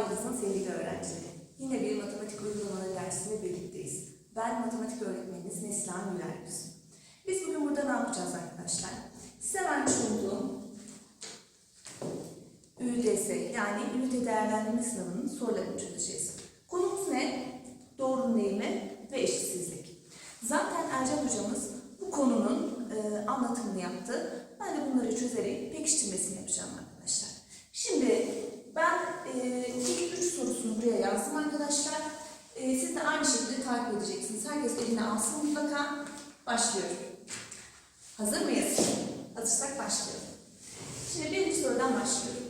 Yıldız'ın sevgili öğrencileri. Yine bir matematik uygulamaları dersinde birlikteyiz. Ben matematik öğretmeniniz Neslihan Güler. Biz bugün burada ne yapacağız arkadaşlar? Size vermiş olduğum ÜDS yani ünite değerlendirme sınavının sorularını çözeceğiz. Konumuz ne? Doğrunun eğimi ve eşitsizlik. Zaten Ercan hocamız bu konunun e, anlatımını yaptı. Ben de bunları çözerek pekiştirmesini yapacağım arkadaşlar. Şimdi ben e, ilk üç sorusunu buraya yazdım arkadaşlar. E, siz de aynı şekilde takip edeceksiniz. Herkes eline alsın mutlaka. Başlıyorum. Hazır mıyız? Hazırsak başlıyorum. Şimdi birinci sorudan başlıyorum.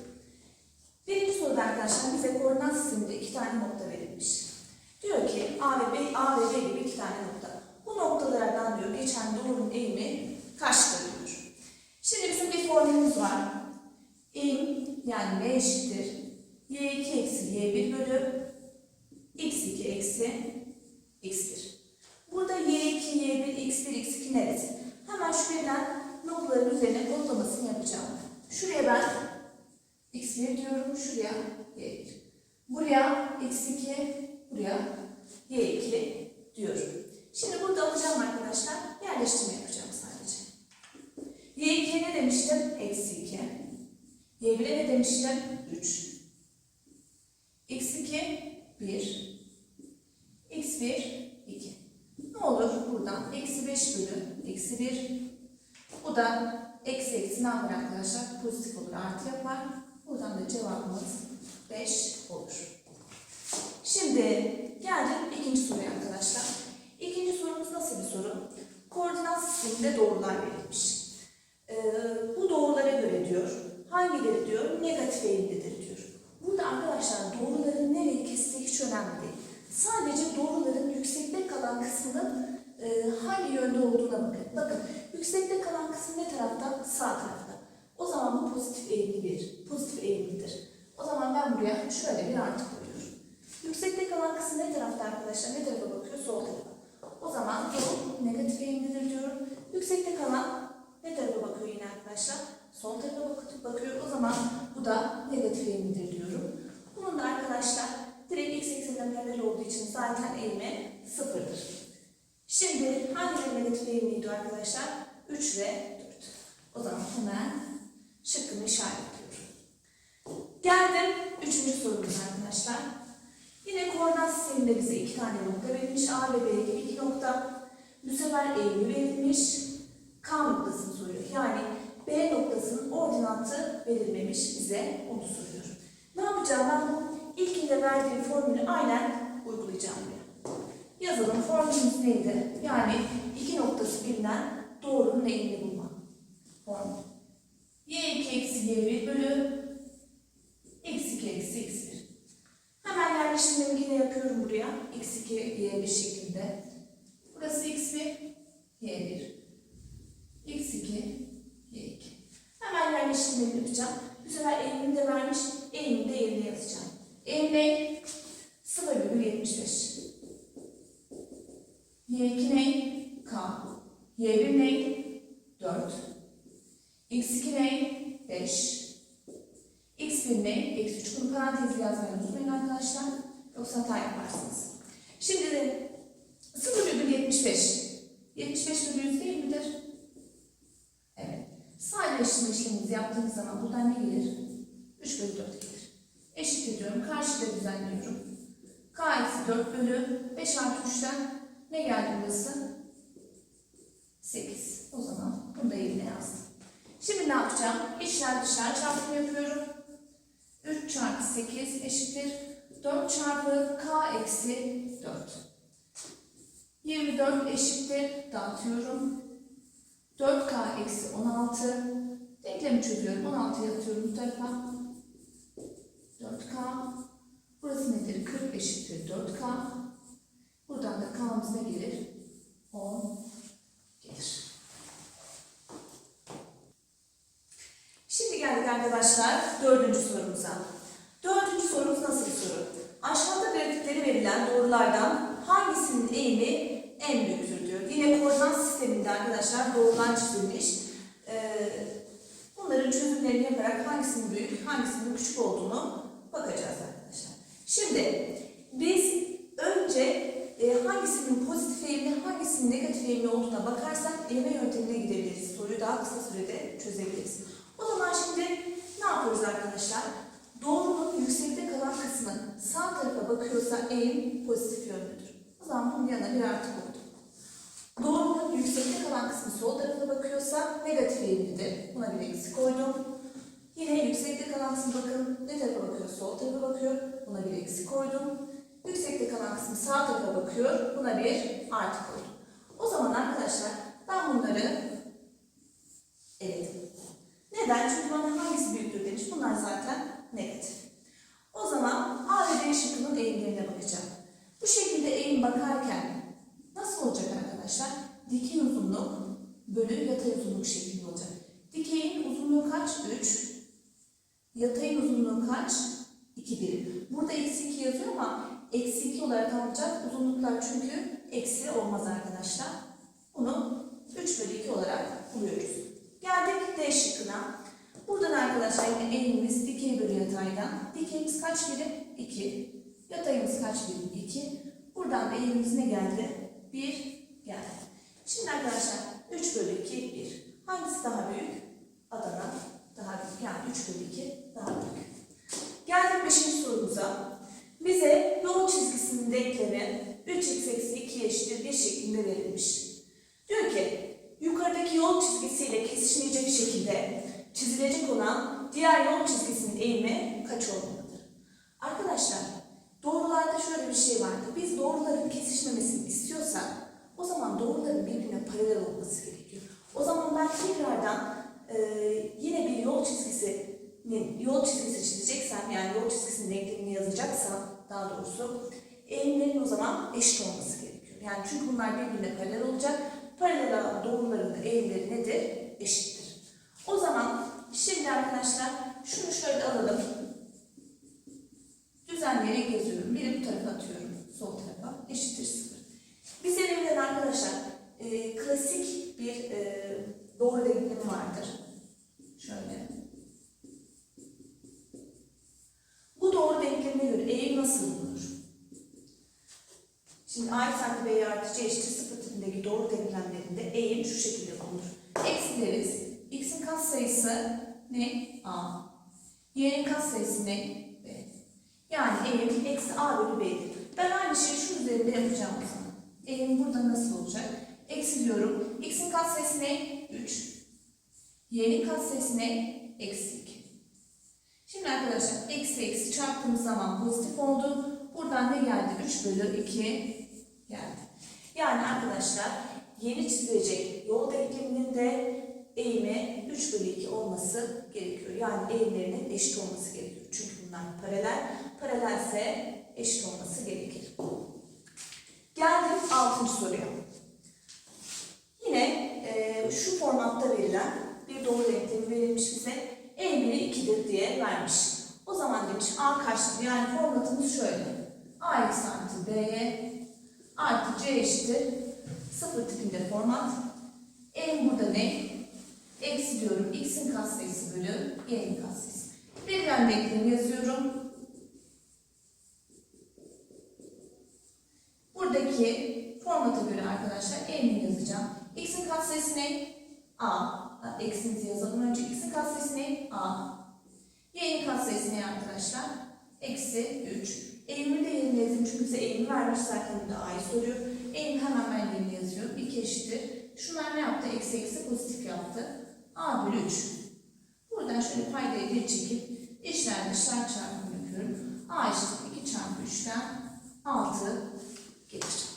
Birinci soruda arkadaşlar bize koordinat sisteminde iki tane nokta verilmiş. Diyor ki A ve B, A ve B gibi iki tane nokta. Bu noktalardan diyor geçen doğrunun eğimi kaçtır diyor. Şimdi bizim bir formülümüz var. Eğim yani M eşittir. Y2 eksi Y1 bölü X2 eksi X1. Burada Y2, Y1, X1, X2 neresi? Hemen şu verilen noktaların üzerine kodlamasını yapacağım. Şuraya ben X1 diyorum, şuraya Y1. Buraya X2, buraya Y2 diyorum. Şimdi burada alacağım arkadaşlar, yerleştirme yapacağım sadece. Y2'ye ne demiştim? Eksi 2. Y1'e ne demiştim? 3. X2, 1. X1, 2. Ne olur buradan? Eksi 5 bölü eksi 1. Bu da eksi eksi ne yapar arkadaşlar? Pozitif olur, artı yapar. Buradan da cevabımız 5 olur. Şimdi geldim ikinci soruya arkadaşlar. İkinci sorumuz nasıl bir soru? Koordinat sisteminde doğrular verilmiş. Ee, bu doğrulara göre diyor, hangileri diyor, negatif eğimlidir diyor. Burada arkadaşlar doğruların nereyi kestiği hiç önemli değil. Sadece doğruların yüksekte kalan kısmının e, hangi yönde olduğuna bakın. Bakın yüksekte kalan kısım ne tarafta? Sağ tarafta. O zaman bu pozitif eğimli bir, pozitif eğimlidir. O zaman ben buraya şöyle bir artı koyuyorum. Yüksekte kalan kısım ne tarafta arkadaşlar? Ne tarafa bakıyor? Sol tarafa. O zaman bu negatif eğimlidir diyorum. Yüksekte kalan ne tarafa bakıyor yine arkadaşlar? Sol tarafa bak- bakıyor. O zaman bu da negatif eğimlidir diyorum. Bunun da arkadaşlar direkt x eksenine paralel olduğu için zaten eğimi sıfırdır. Şimdi hangileri negatif eğimliydi arkadaşlar? 3 ve 4. O zaman hemen şıkkımı işaretliyorum. Geldim üçüncü sorumuza arkadaşlar. Yine koordinat sisteminde bize iki tane nokta verilmiş. A ve B gibi iki nokta. Bu sefer eğimi verilmiş. K noktasını soruyor. Yani B noktasının ordinatı verilmemiş bize onu soruyor. Ne yapacağım ben ilkinde verdiğim formülü aynen uygulayacağım buraya. Yazalım formülümüz neydi? Yani iki noktası bilinen doğrunun eğimini bulma. Formül. Y2 eksi Y1 bölü x2 eksi x1. Hemen yerleştirmemi yine yapıyorum buraya. x2 y1 şeklinde. Burası x1 y1. x2 y2. Hemen yerleştirmemi yapacağım. Bu sefer eğimini de vermiş. Eğimini de yerine yazacağım. Eğim ne? 0,75. Y2 ne? K. Y1 ne? 4. X2 ne? 5. X1 ne? Eksi 3. Bunu parantezle yazmayı unutmayın arkadaşlar. Yoksa hata yaparsınız. Şimdi de 0,75. 75 bölü 100 değil midir? Evet. Sadeleştirme işlemimizi yaptığımız zaman buradan ne gelir? 3 bölü 4 gelir. Eşit ediyorum. Karşıda düzenliyorum. K eksi 4 bölü 5 artı 3'ten ne geldi burası? 8. O zaman bunu da yerine yazdım. Şimdi ne yapacağım? İçler dışlar çarpımı yapıyorum. 3 çarpı 8 eşittir. 4 çarpı k eksi 4. 24 eşittir. Dağıtıyorum. 4k eksi 16. Denklemi çözüyorum. 16'yı atıyorum bu tarafa. 4k. Burası nedir? 40 eşittir 4k. Buradan da k'mız ne gelir? 10 gelir. Şimdi geldik arkadaşlar dördüncü sorumuza. Dördüncü sorumuz nasıl bir soru? Aşağıda grafikleri verilen doğrulardan hangisinin eğimi en büyüktür diyor. Yine koordinat sisteminde arkadaşlar doğrular çizilmiş. Ee, bunların çözümlerini yaparak hangisinin büyük, hangisinin küçük olduğunu bakacağız arkadaşlar. Şimdi biz önce e, hangisinin pozitif eğimli, hangisinin negatif eğimli olduğuna bakarsak eleme yöntemine gidebiliriz. Soruyu daha kısa sürede çözebiliriz. O zaman şimdi ne yapıyoruz arkadaşlar? Doğrunun yüksekte kalan kısmı sağ tarafa bakıyorsa eğim pozitif yönlüdür. O zaman bunun yanına bir artı koydum. Doğrunun yüksekte kalan kısmı sol tarafa bakıyorsa negatif eğimlidir. Buna bir eksi koydum. Yine yüksekte kalan kısmı bakın ne tarafa bakıyor? Sol tarafa bakıyor. Buna bir eksi koydum. Yüksekte kalan kısmı sağ tarafa bakıyor. Buna bir artı koydum. O zaman arkadaşlar ben bunları eledim. Neden? Çünkü bana hangisi büyüktür demiş. Bunlar zaten negatif. O zaman A ve B şıkkının eğimlerine bakacağım. Bu şekilde eğim bakarken nasıl olacak arkadaşlar? Dikey uzunluk bölü yatay uzunluk şeklinde olacak. Uzunluğu kaç? 3. Yatayın uzunluğu kaç? 2 birim. Burada eksi 2 yazıyor ama eksi 2 olarak alacak. Uzunluklar çünkü eksi olmaz arkadaşlar. Bunu 3 bölü 2 olarak buluyoruz. Geldik D şıkkına. Buradan arkadaşlar yine eğimimiz dikey bölü yataydan. Dikeyimiz kaç birim? 2. Yatayımız kaç birim? 2. Buradan da eğimimiz ne geldi? 1 geldi. Şimdi arkadaşlar 3 bölü 2 1. Hangisi daha büyük? Adana daha büyük. Yani 3 bölü 2 daha büyük. Geldik 5. sorumuza. Bize yol çizgisinin denklemi 3x eksi 2 eşittir 1 şeklinde verilmiş. Diyor ki yukarıdaki yol çizgisiyle kesişmeyecek şekilde çizilecek olan diğer yol çizgisinin eğimi kaç olmalıdır? Arkadaşlar doğrularda şöyle bir şey vardı. Biz doğruların kesişmemesini istiyorsak o zaman doğruların birbirine paralel olması gerekiyor. O zaman ben tekrardan e, yine bir yol çizgisinin yol çizgisi çizeceksem yani yol çizgisinin denklemini yazacaksam daha doğrusu eğimlerin o zaman eşit olması gerekiyor. Yani çünkü bunlar birbirine paralel olacak. Paralel olan doğruların da eğimleri nedir? Eşittir. O zaman şimdi arkadaşlar şunu şöyle alalım. Düzenleyerek yazıyorum. Biri bu tarafa atıyorum. Sol tarafa. Eşittir sıfır. Bize verilen arkadaşlar e, klasik bir e, doğru denklemi vardır. Şöyle. Bu doğru denklemine göre eğim nasıl bulunur? Şimdi a artı b artı c eşittir sıfır doğru denklemlerinde eğim şu şekilde bulunur. Eksi deriz. x'in katsayısı ne? a. y'nin katsayısı ne? b. Yani eğim eksi a bölü b'dir. Ben aynı şeyi şu üzerinde yapacağım o. Eğim burada nasıl olacak? Eksi diyorum. x'in katsayısı ne? 3. y'nin katsayısı ne? Eksi 2. Şimdi arkadaşlar eksi eksi çarptığımız zaman pozitif oldu. Buradan ne geldi? 3 bölü 2 geldi. Yani arkadaşlar yeni çizilecek yol denkleminin de eğimi 3 bölü 2 olması gerekiyor. Yani eğimlerinin eşit olması gerekiyor. Çünkü bunlar paralel. Paralelse eşit olması gerekir. Geldik 6. soruya. Yine e, şu formatta verilen bir doğru denklemi verilmiş bize. Eğimleri 2'dir diye vermiş. O zaman demiş A kaçtır? Yani formatımız şöyle. A eksi artı B'ye artı C eşittir. Sıfır tipinde format. Eğim burada ne? Eksi diyorum. X'in katsayısı bölü Y'nin katsayısı. Verilen denklemi yazıyorum. Buradaki formata göre arkadaşlar eğimini yazacağım. X'in katsayısı ne? A. Eksimizi yazalım önce. X'in katsayısı ne? A. Y'nin katsayısı ne arkadaşlar? Eksi 3. Eğimini de yerine çünkü bize eğimi vermiş zaten A'yı soruyor. Eğim hemen ben yerine yazıyorum. 2 eşittir. Şunlar ne yaptı? Eksi eksi pozitif yaptı. A bölü 3. Buradan şöyle paydayı bir çekip içler dışlar çarpımı yapıyorum. A eşittir 2 çarpı 3'ten 6 gelir.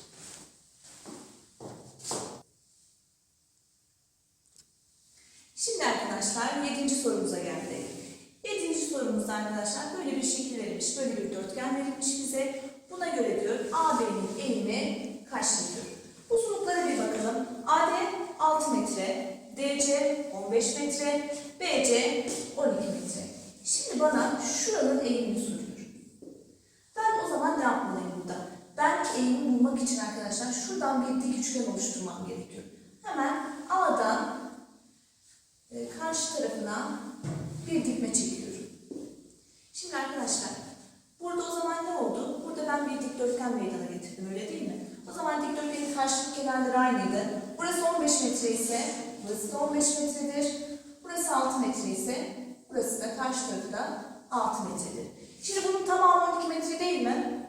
Şimdi arkadaşlar 7. sorumuza geldik. 7. sorumuzda arkadaşlar böyle bir şekil verilmiş, böyle bir dörtgen verilmiş bize. Buna göre diyor AB'nin eğimi kaçtır diyor. Uzunluklara bir bakalım. AD 6 metre, DC 15 metre, BC 12 metre. Şimdi bana şuranın eğimini soruyor. Ben o zaman ne yapmalıyım burada? Ben eğimi bulmak için arkadaşlar şuradan bir dik üçgen oluşturmam gerekiyor. Hemen A'dan e, karşı tarafına bir dikme çekiyorum. Şimdi arkadaşlar burada o zaman ne oldu? Dikdörtgen meydana getirdim öyle değil mi? O zaman dikdörtgenin karşılık kenarları aynıydı. Burası 15 metre ise burası da 15 metredir. Burası 6 metre ise burası da karşı tarafı da 6 metredir. Şimdi bunun tamamı 12 metre değil mi?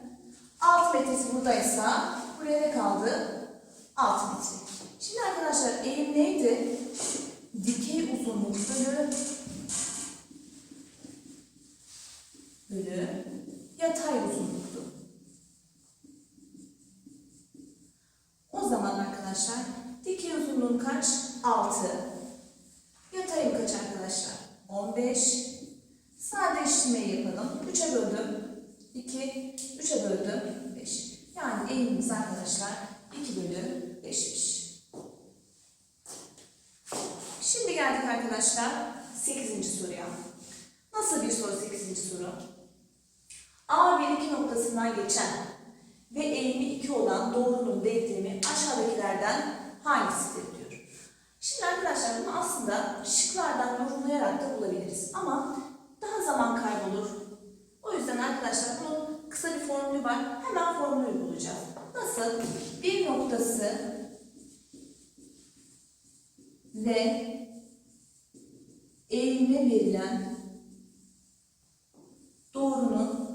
6 metresi buradaysa buraya ne kaldı? 6 metre. Şimdi arkadaşlar eğim neydi? Dikey uzunluk bölü bölü yatay uzunluktu. O zaman arkadaşlar dikey uzunluğun kaç? 6. Yatayım kaç arkadaşlar? 15. Sadeleştirmeyi yapalım. 3'e böldüm. 2. 3'e böldüm. 5. Yani eğimimiz arkadaşlar 2 bölü 5'miş. Şimdi geldik arkadaşlar 8. soruya. Nasıl bir soru 8. soru? A ve 2 noktasından geçen ve eğimi 2 olan doğrunun denklemi aşağıdakilerden hangisidir diyor. Şimdi arkadaşlar bunu aslında şıklardan yorumlayarak da bulabiliriz. Ama daha zaman kaybolur. O yüzden arkadaşlar bunun kısa bir formülü var. Hemen formülü bulacağız. Nasıl? Bir noktası ve eğime verilen doğrunun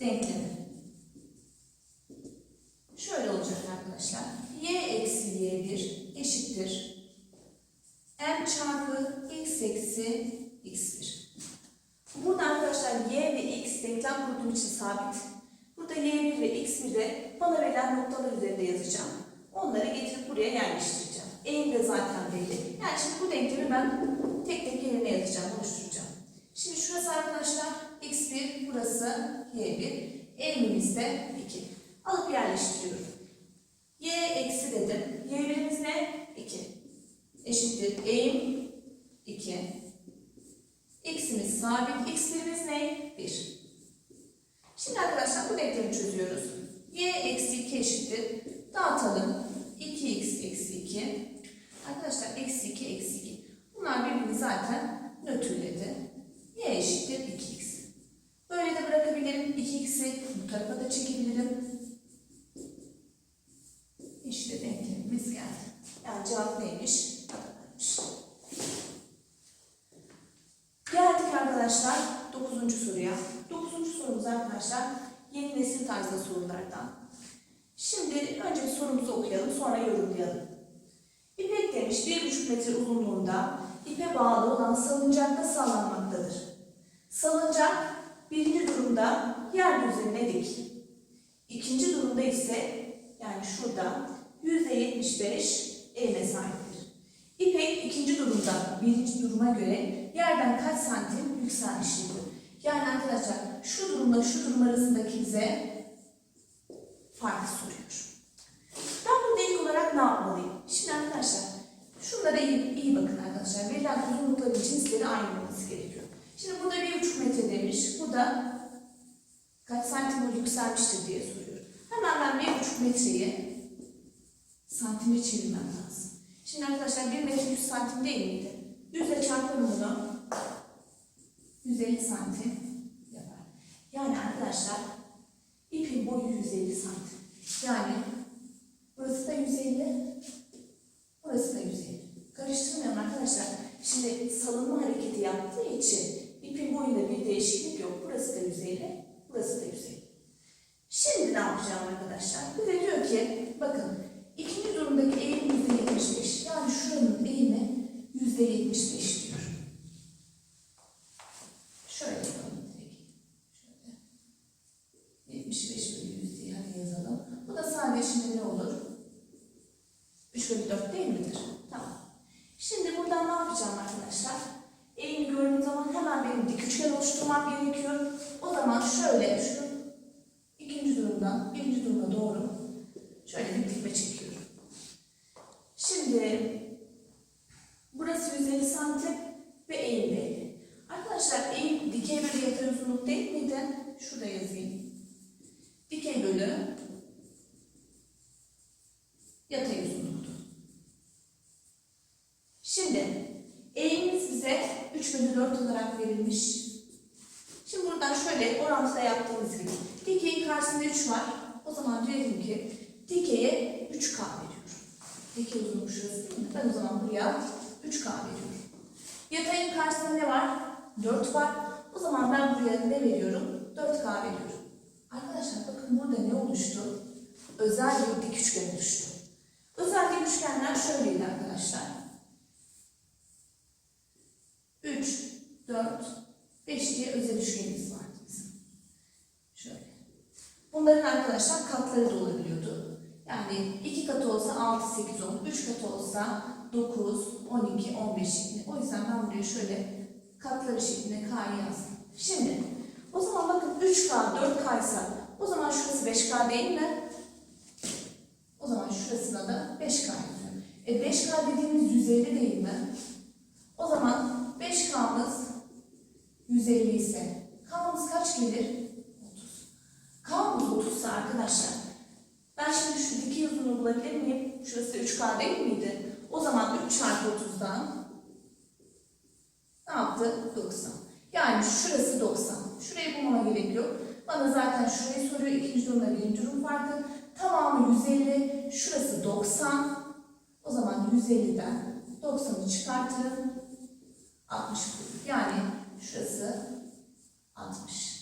denklemi. Şöyle olacak arkadaşlar. y eksi y1 eşittir. m çarpı x eksi x1. Burada arkadaşlar y ve x denklem kurduğum için sabit. Burada y1 ve x1 de bana verilen noktalar üzerinde yazacağım. Onları getirip buraya yerleştireceğim. Eğim de zaten belli. Yani şimdi bu denklemi ben tek tek yerine yazacağım, oluşturacağım. Şimdi şurası arkadaşlar x1, burası y1. Eğimimiz de 2. Alıp yerleştiriyorum. y eksi dedim. y1'imiz ne? 2. Eşittir. Eğim 2. X'imiz sabit. X1'imiz ne? 1. Şimdi arkadaşlar bu denklemi çözüyoruz. y eksi 2 eşittir. Dağıtalım. 2x eksi 2. Arkadaşlar eksi 2 eksi 2. Bunlar birbirini zaten nötrledi. y eşittir 2x. Böyle de bırakabilirim. 2x'i bu tarafa da çekebilirim. İşte denklemimiz geldi. Yani cevap neymiş? Adana'ymış. Geldik arkadaşlar 9. soruya. 9. sorumuz arkadaşlar yeni nesil tarzda sorulardan. Şimdi önce bir sorumuzu okuyalım sonra yorumlayalım. İpek demiş 1,5 metre uzunluğunda ipe bağlı olan salıncakta sağlanmaktadır. Salıncak birinci durumda yer üzerine dik. İkinci durumda ise yani şurada %75 eğime sahiptir. İpek ikinci durumda birinci duruma göre yerden kaç santim yükselmiştir? Yani arkadaşlar şu durumla şu durum arasındaki bize farkı soruyor. Ben burada ilk olarak ne yapmalıyım? Şimdi arkadaşlar şunlara iyi, iyi bakın arkadaşlar. Verilen uzunlukların cinsleri aynı olması gerekiyor. Şimdi burada bir buçuk metre demiş. Burada kaç santim yükselmiştir diye soruyor. Hemen ben bir buçuk metreyi santime çevirmem lazım. Şimdi arkadaşlar 1 metre 100 santim değil miydi? 100 ile çarparım bunu. 150 santim yapar. Yani arkadaşlar ipin boyu 150 santim. Yani burası da 150, burası da 150. Karıştırmayalım arkadaşlar. Şimdi salınma hareketi yaptığı için ipin boyunda bir değişiklik yok. Burası da 150, burası da 150. Şimdi ne yapacağım arkadaşlar? Bize diyor ki bakın ikinci durumdaki eğim %75. Yani şuranın eğimi %75 diyor. Şöyle yapalım direkt. Şöyle. 75 bölü 100 diye hadi yazalım. Bu da sadeleşimde ne olur? 3 bölü 4 değil midir? Tamam. Şimdi buradan ne yapacağım arkadaşlar? Eğimi gördüğüm zaman hemen benim dik üçgen oluşturmam gerekiyor. O zaman şöyle şu ikinci durumdan birinci duruma doğru şöyle bir dikme çekiyorum. Şimdi burası 150 santim ve eğim belli. Arkadaşlar eğim dikey bölü yatay uzunluk değil miydi? Şurada yazayım. Dikey bölü yatay uzunluktu. Şimdi eğimimiz bize 3 bölü 4 olarak verilmiş. Şimdi buradan şöyle orantıda yaptığımız gibi Dikeyin karşısında 3 var. O zaman diyelim ki dikeye 3K veriyorum. Dikey uzunluk şurası değil mi? Ben o zaman buraya 3K veriyorum. Yatayın karşısında ne var? 4 var. O zaman ben buraya ne veriyorum? 4K veriyorum. Arkadaşlar bakın burada ne oluştu? Özel bir dik üçgen oluştu. Özel dik üçgenler şöyleydi arkadaşlar. 3, 4, 5 diye özel üçgenimiz. Şöyle. Bunların arkadaşlar katları da olabiliyordu. Yani 2 katı olsa 6, 8, 10, 3 katı olsa 9, 12, 15 şeklinde. O yüzden ben buraya şöyle katları şeklinde K'yı yazdım. Şimdi o zaman bakın 3K, 4K ise o zaman şurası 5K değil mi? O zaman şurasına da 5K yazıyorum. E 5K dediğimiz 150 değil mi? O zaman 5K'mız 150 ise K'mız kaç gelir? 30. K'mız 30 ise arkadaşlar ben şimdi şu dikey uzunluğu bulabilir miyim? Şurası 3K değil miydi? O zaman 3 çarpı 30'dan ne yaptı? 90. Yani şurası 90. Şurayı bulmama gerek yok. Bana zaten şurayı soruyor. İkinci durumda birinci durum farkı. Tamamı 150. Şurası 90. O zaman 150'den 90'ı çıkartırım. 60 bulur. Yani şurası 60.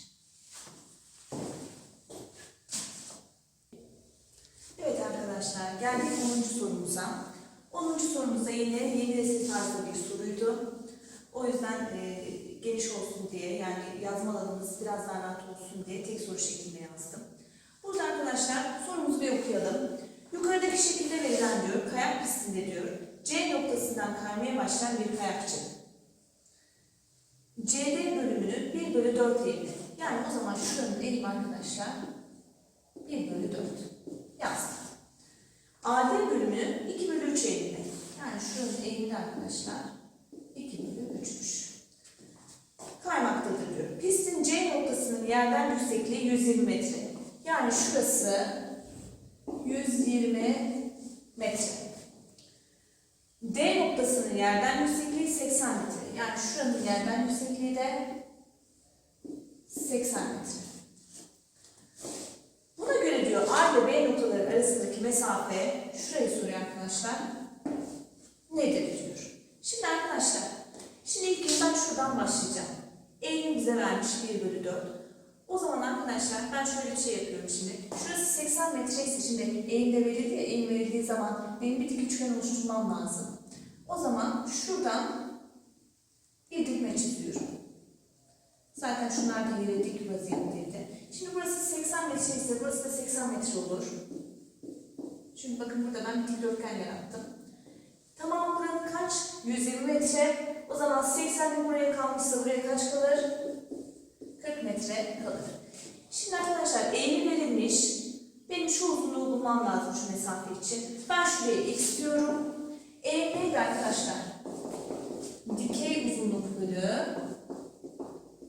Evet arkadaşlar geldik 10. sorumuza. 10. sorumuzda yine yeni nesil tarzı bir soruydu. O yüzden e, geniş olsun diye yani yazma alanımız biraz daha rahat olsun diye tek soru şeklinde yazdım. Burada arkadaşlar sorumuzu bir okuyalım. Yukarıdaki şekilde verilen diyor kayak pistinde diyor C noktasından kaymaya başlayan bir kayakçı. CD bölümünü 1 bölü 4 eğimli. Yani o zaman şuranın eğimi arkadaşlar 1 bölü 4 yazdım. AD bölümünü 2 bölü 3 eğimli. Yani şuranın eğimi arkadaşlar 2 bölü 3'müş. Kaymaktadır diyor. Pistin C noktasının yerden yüksekliği 120 metre. Yani şurası 120 metre. D noktasının yerden yüksekliği 80 metre. Yani şuranın yerden yüksekliği de 80 metre. Buna göre diyor A ile B noktaları arasındaki mesafe, arkadaşlar, nedir diyor. Şimdi arkadaşlar, şimdi ilk ben şuradan başlayacağım. Eğimi bize vermiş 1 bölü 4. O zaman arkadaşlar ben şöyle bir şey yapıyorum şimdi. Şurası 80 metre ise şimdi eğimde verildi ya, eğim verildiği zaman benim bir dik üçgen oluşturmam lazım. O zaman şuradan bir dikme çiziyorum. Zaten şunlar da yere dik vaziyetteydi. Şimdi burası 80 metre ise burası da 80 metre olur. Çünkü bakın burada ben bir dikdörtgen yarattım. Tamam buranın kaç? 120 metre. O zaman 80 buraya kalmışsa buraya kaç kalır? 40 metre kalır. Şimdi arkadaşlar eğimi verilmiş. Benim şu uzunluğu bulmam lazım şu mesafe için. Ben şuraya x diyorum. Eğim neydi arkadaşlar? Dikey uzunluk bölü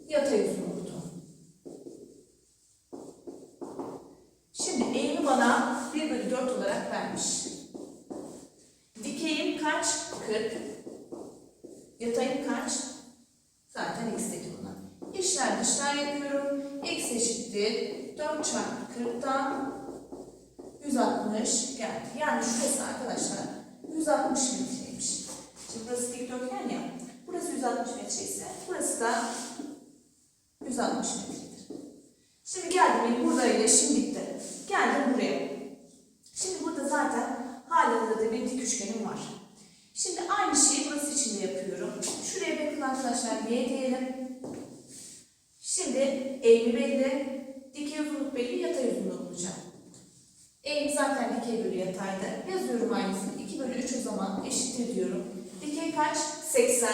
yatay uzunluktu. Şimdi eğimi bana 1 bölü 4 olarak vermiş. Dikeyim kaç? 40. Yatayım kaç? Zaten x dedi buna. İşler dışlar yapıyorum. x eşittir 4 çarpı 40'tan 160 geldi. Yani şurası arkadaşlar 160 metreymiş. Şimdi burası dikdörtgen ya. Burası 160 metre ise burası da 160 metredir. Şimdi geldim benim burada ile şimdi bitti. Geldim buraya. Şimdi burada zaten halihazırda bir dik üçgenim var. Şimdi aynı şeyi burası için de yapıyorum. Şuraya bakın arkadaşlar y diyelim. Şimdi eğimi belli, dikey uzunluk belli, yatay uzunluk bulacağım. Eğim zaten dikey bölü yataydı. Yazıyorum aynısını. 2 bölü 3 o zaman eşittir diyorum. Dikey kaç? 80.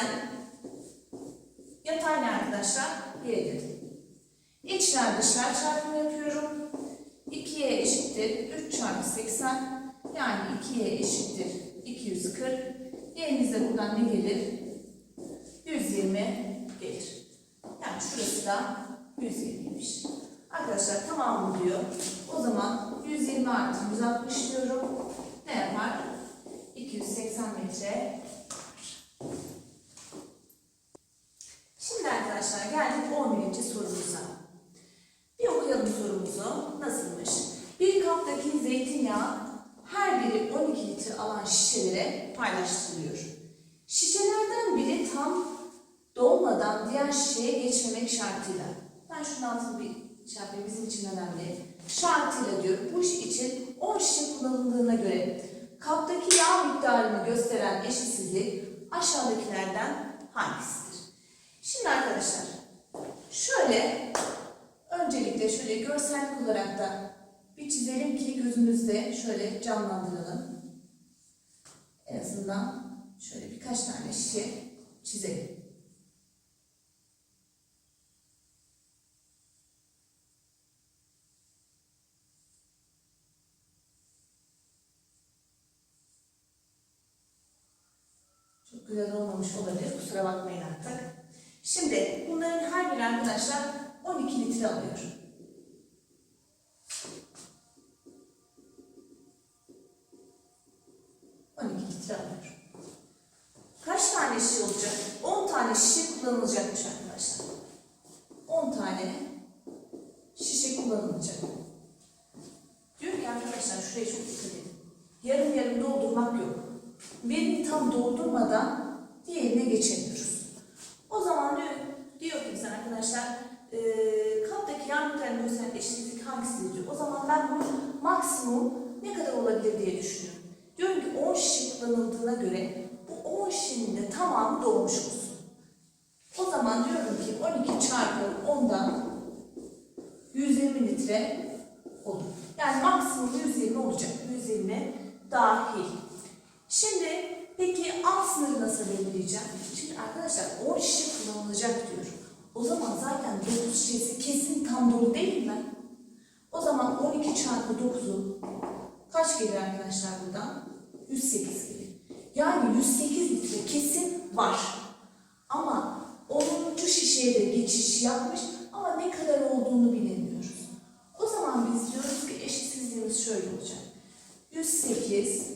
Yatay ne arkadaşlar? 7. İçler dışlar çarpımı yapıyorum. 2'ye eşittir 3 çarpı 80. Yani 2'ye eşittir 240. Y'mize buradan ne gelir? 120 gelir. Yani şurası da 120'ymiş. Arkadaşlar tamamı diyor. O zaman 120 artı 160 diyorum. Ne yapar? 280 metre. Şimdi arkadaşlar geldik 11. sorumuza. Bir okuyalım sorumuzu. nasılmış? Bir kaptaki zeytinyağı her biri 12 litre alan şişelere paylaştırılıyor. Tam diğer şişeye geçmemek şartıyla. Ben şunun altını bir şey yapayım, bizim için önemli. Şartıyla diyor, bu iş için 10 şişe kullanıldığına göre kaptaki yağ miktarını gösteren eşitsizlik aşağıdakilerden hangisidir? Şimdi arkadaşlar, şöyle öncelikle şöyle görsellik olarak da bir çizelim ki gözümüzde şöyle canlandıralım. En azından şöyle birkaç tane şişe çizelim. Çok güzel olmamış olabilir. Kusura bakmayın artık. Şimdi bunların her biri arkadaşlar 12 litre alıyor. On iki litre alıyor. Kaç tane şişe olacak? 10 tane şişe kullanılacakmış arkadaşlar. 10 tane şişe kullanılacak. Diyor ki arkadaşlar şuraya çok dikkat edin. Yarım yarım doldurmak yok. Birini tam doldurmadan diğerine geçemiyoruz. O zaman diyor, diyor ki bize arkadaşlar e, kaptaki yan miktarını gösteren eşitlik hangisidir diyor. O zaman ben bunun maksimum ne kadar olabilir diye düşünüyorum. Diyorum ki 10 şişe kullanıldığına göre bu 10 şişenin tamamı dolmuş olsun. O zaman diyorum ki 12 çarpı 10'dan 120 litre olur. Yani maksimum 120 olacak. 120 dahil. Şimdi peki alt sınırı nasıl belirleyeceğim? Şimdi arkadaşlar 10 şişe kullanılacak diyor. O zaman zaten 9 şişesi kesin tam dolu değil mi? O zaman 12 çarpı 9'u kaç gelir arkadaşlar buradan? 108 gelir. Yani 108 litre kesin var. Ama 10. şişeye de geçiş yapmış ama ne kadar olduğunu bilemiyoruz. O zaman biz diyoruz ki eşitsizliğimiz şöyle olacak. 108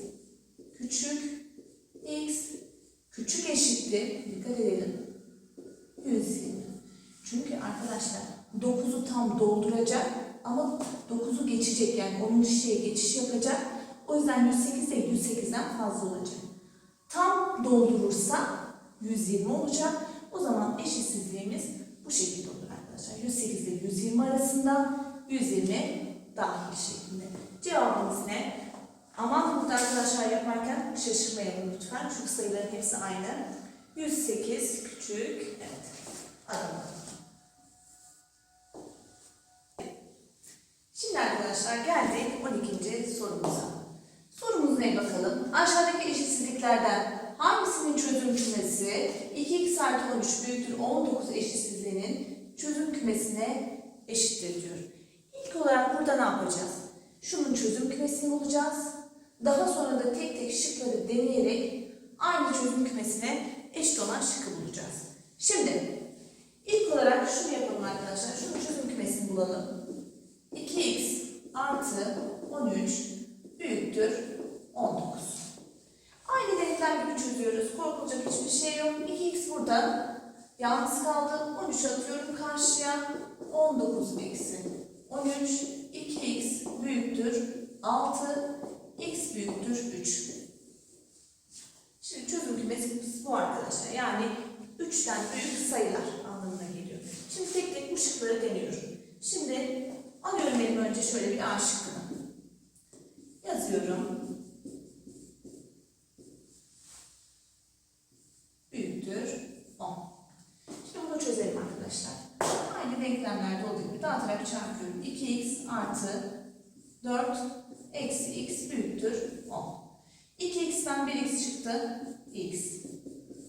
küçük x küçük eşittir. Dikkat edelim. 120. Çünkü arkadaşlar 9'u tam dolduracak ama 9'u geçecek yani 10. şeye geçiş yapacak. O yüzden 108 de 108'den fazla olacak. Tam doldurursa 120 olacak. O zaman eşitsizliğimiz bu şekilde olur arkadaşlar. 108 ile 120 arasında 120 dahil şeklinde. Cevabımız ne? Aman burada arkadaşlar yaparken şaşırmayalım lütfen. Çünkü sayıların hepsi aynı. 108 küçük. Evet. Adana. Şimdi arkadaşlar geldik 12. sorumuza. Sorumuz ne bakalım? Aşağıdaki eşitsizliklerden hangisinin çözüm kümesi 2x artı 13 büyüktür 19 eşitsizliğinin çözüm kümesine eşittir diyor. İlk olarak burada ne yapacağız? Şunun çözüm kümesini bulacağız. Daha sonra da tek tek şıkları deneyerek aynı çözüm kümesine eşit olan şıkkı bulacağız. Şimdi ilk olarak şunu yapalım arkadaşlar. Şunun çözüm kümesini bulalım. 2x artı 13 büyüktür 19. Aynı denklem gibi çözüyoruz. Korkulacak hiçbir şey yok. 2x burada yalnız kaldı. 13 atıyorum karşıya. 19 eksi 13. 2x büyüktür 6. x büyüktür 3. Şimdi çözüm kümesi bu arkadaşlar. Yani 3'ten büyük sayılar anlamına geliyor. Şimdi tek tek bu şıkları deniyorum. Şimdi alıyorum benim önce şöyle bir A şıkkını. Yazıyorum. Büyüktür 10. Şimdi bunu çözelim arkadaşlar. Aynı denklemlerde olduğu gibi dağıtarak çarpıyorum. 2x artı 4 eksi x büyüktür 10. 2x'ten 1x çıktı. x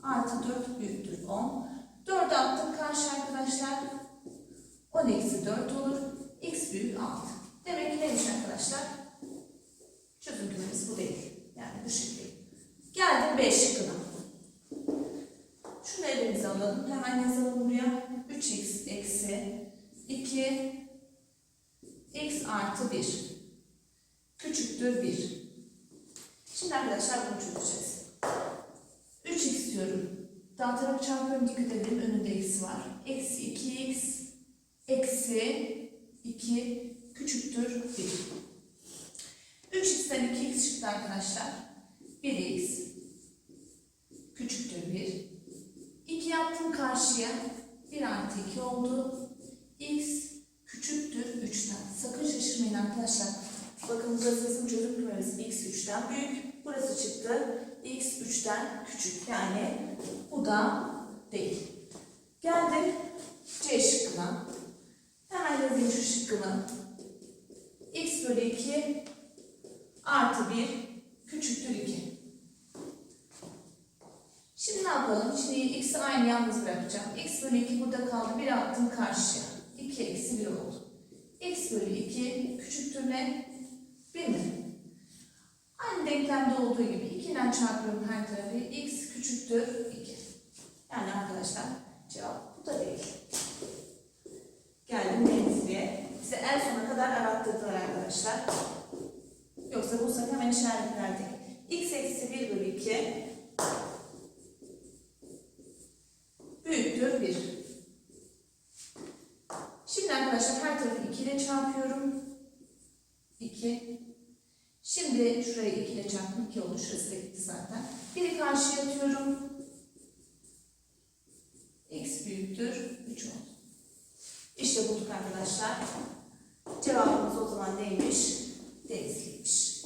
artı 4 büyüktür 10. 4'ü attık karşı arkadaşlar. 10 eksi 4 olur. x büyük 6. Demek ki neymiş arkadaşlar? Kümemiz bu değil. Yani bu şekilde. Geldim 5 şıkkına. Şunu elimize alalım. Hemen yazalım buraya. 3x eksi 2 x artı 1 küçüktür 1. Şimdi arkadaşlar bunu çözeceğiz. 3x diyorum. Dağıtarak çarpıyorum dikkat edelim önünde eksi var. Eksi 2x eksi 2 küçüktür 1. 3x'ten 2x çıktı arkadaşlar. 1x küçüktür 1. 2 yaptım karşıya. 1 artı 2 oldu. x küçüktür 3'ten. Sakın şaşırmayın arkadaşlar. Bakın burası bizim çözüm kümemiz x 3'ten büyük. Burası çıktı. x 3'ten küçük. Yani bu da değil. Geldik C şıkkına. Hemen yazayım şu şıkkını. x bölü 2 artı 1 küçüktür 2. Şimdi ne yapalım? Şimdi x'i aynı yalnız bırakacağım. x bölü 2 burada kaldı. 1 attım karşıya. 2 eksi 1 oldu. x bölü 2 küçüktür ne? 1 mi? Aynı denklemde olduğu gibi 2 ile çarpıyorum her tarafı. x küçüktür 2. Yani arkadaşlar cevap bu da değil. Geldim Denizli'ye. Size en sona kadar arattırdılar arkadaşlar. Yoksa bu sefer hemen işaretlerdik. x eksi 1 bölü 2 büyüktür 1. Şimdi arkadaşlar her tarafı 2 ile çarpıyorum. 2. Şimdi şurayı 2 ile çarptım. 2 oldu. Şurası da gitti zaten. 1'i karşıya atıyorum. x büyüktür 3 oldu. İşte bulduk arkadaşlar. Cevabımız o zaman neymiş? Netflix.